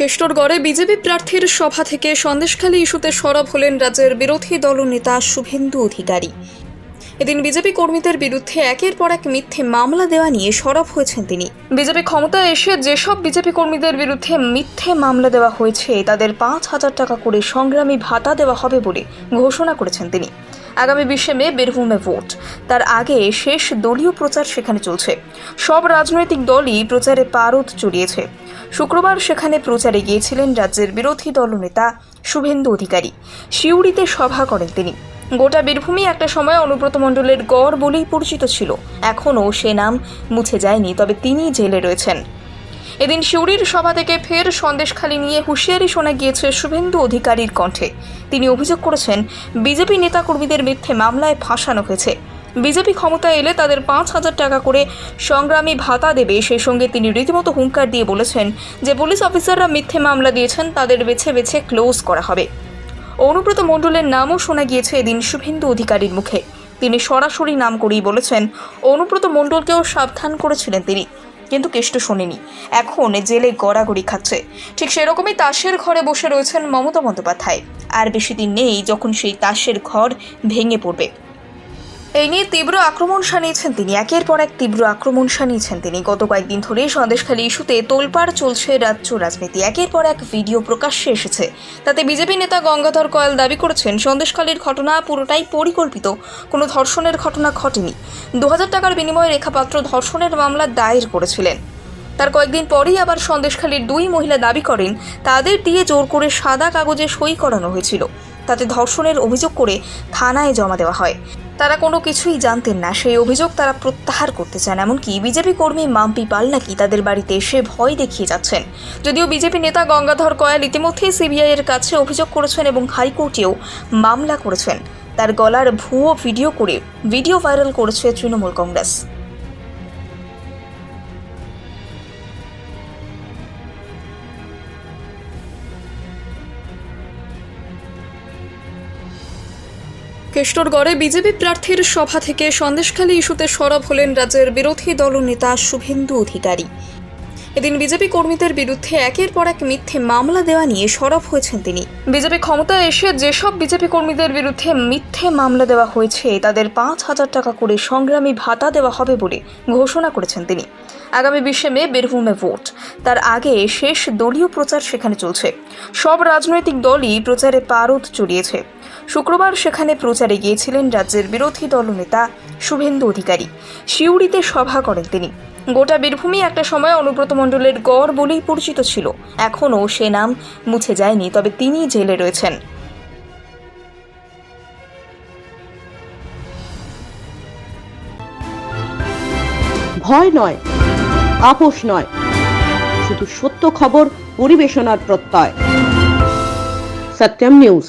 কেষ্টরগড়ে BJP প্রার্থীর সভা থেকে সন্দেশখালী ইস্যুতে সরব হলেন রাজ্যের বিরোধী দলনেতা শুভেন্দু অধিকারী। এদিন বিজেপি কর্মীদের বিরুদ্ধে একের পর এক মিথ্যে মামলা দেওয়া নিয়ে সরব হয়েছেন তিনি। বিজেপি ক্ষমতায় এসে যেসব বিজেপি কর্মীদের বিরুদ্ধে মিথ্যে মামলা দেওয়া হয়েছে, তাদের পাঁচ হাজার টাকা করে সংগ্রামী ভাতা দেওয়া হবে বলে ঘোষণা করেছেন তিনি। আগামী বিশে মে বীরভূমে ভোট। তার আগে শেষ দলীয় প্রচার সেখানে চলছে। সব রাজনৈতিক দলই প্রচারে পারদ চড়িয়েছে শুক্রবার সেখানে প্রচারে গিয়েছিলেন রাজ্যের বিরোধী দলনেতা শুভেন্দু অধিকারী। সিউড়িতে সভা করেন তিনি। গোটা বীরভূমি একটা সময় অনুব্রত মণ্ডলের গড় বলেই পরিচিত ছিল। এখনও সে নাম মুছে যায়নি, তবে তিনি জেলে রয়েছেন। এদিন সিউড়ির সভা থেকে ফের সন্দেশখালি নিয়ে হুঁশিয়ারি শোনা গিয়েছে শুভেন্দু অধিকারীর কণ্ঠে। তিনি অভিযোগ করেছেন, বিজেপি নেতাকর্মীদের মিথ্যে মামলায় ফাঁসানো হয়েছে। বিজেপি ক্ষমতায় এলে তাদের পাঁচ হাজার টাকা করে সংগ্রামী ভাতা দেবে। সেই সঙ্গে তিনি রীতিমতো হুঙ্কার দিয়ে বলেছেন যে, পুলিশ অফিসাররা মিথ্যে মামলা দিয়েছেন, তাদের বেছে বেছে ক্লোজ করা হবে। অনুব্রত মণ্ডলের নামও শোনা গিয়েছে এদিন শুভেন্দু অধিকারীর মুখে। তিনি সরাসরি নাম করেই বলেছেন, অনুব্রত মণ্ডলকেও সাবধান করেছিলেন তিনি, কিন্তু কেষ্ট শোনেনি। এখন জেলে গড়াগড়ি খাচ্ছে। ঠিক সেরকমই তাসের ঘরে বসে রয়েছেন মমতা বন্দ্যোপাধ্যায়। আর বেশি দিন নেই যখন সেই তাসের ঘর ভেঙে পড়বে। এই নিয়ে তীব্র আক্রমণ শানিয়েছেন তিনি। একের পর এক তীব্র আক্রমণ শানিয়েছেন তিনি। গত কয়েকদিন ধরে সন্দেশখালী ইস্যুতে তোলপাড় চলছে রাজ্য রাজনীতি। একের পর এক ভিডিও প্রকাশ্যে এসেছে। তাতে বিজেপি নেতা গঙ্গাধর কয়াল দাবি করেছেন, সন্দেশখালীর ঘটনা পুরোটাই পরিকল্পিত। কোনো ধর্ষণের ঘটনা ঘটেনি। দু হাজার টাকার বিনিময়ে রেখাপাত্র ধর্ষণের মামলা দায়ের করেছিলেন। তার কয়েকদিন পরেই আবার সন্দেশখালীর দুই মহিলা দাবি করেন, তাদের দিয়ে জোর করে সাদা কাগজে সই করানো হয়েছিল। তাতে ধর্ষণের অভিযোগ করে থানায় জমা দেওয়া হয়। তারা কোনো কিছুই জানতেন না। সেই অভিযোগ তারা প্রত্যাহার করতে চান। এমনকি বিজেপি কর্মী মাম্পি পাল নাকি তাদের বাড়িতে এসে ভয় দেখিয়ে যাচ্ছেন। যদিও বিজেপি নেতা গঙ্গাধর কয়াল ইতিমধ্যেই সিবিআই এর কাছে অভিযোগ করেছেন এবং হাইকোর্টেও মামলা করেছেন। তার গলার ভুয়ো ভিডিও করে, ভিডিও ভাইরাল করেছে তৃণমূল কংগ্রেস। কেষ্টরগড়ে বিজেপি প্রার্থীর সভা থেকে সন্দেশখালী ইস্যুতে সরব হলেন রাজ্যের বিরোধী দলনেতা শুভেন্দু অধিকারী। এদিন বিজেপি কর্মীদের বিরুদ্ধে একের পর এক মিথ্যে মামলা দেওয়া নিয়ে সরব হয়েছেন তিনি। বিজেপি ক্ষমতায় এসে যেসব বিজেপি কর্মীদের বিরুদ্ধে মিথ্যে মামলা দেওয়া হয়েছে, তাদের পাঁচ হাজার টাকা করে সংগ্রামী ভাতা দেওয়া হবে বলে ঘোষণা করেছেন তিনি। আগামী বিশে মে বীরভূমে ভোট। তার আগে শেষ দলীয় প্রচার সেখানে চলছে। সব রাজনৈতিক দলই প্রচারে পারদ চড়িয়েছে। শুক্রবার সেখানে প্রচারে গিয়েছিলেন রাজ্যের বিরোধী দলনেতা শুভেন্দু অধিকারী। সিউড়িতে সভা করেন তিনি। গোটা বীরভূমি একটা সময় অনুব্রত মণ্ডলের গড় বলেই পরিচিত ছিল। এখনও সে নাম মুছে যায়নি, তবে তিনি জেলে রয়েছেন। ভয় নয়, আপোষ নয়, শুধু সত্য খবর, পরিবেশনার প্রত্যয়। সত্যম নিউজ।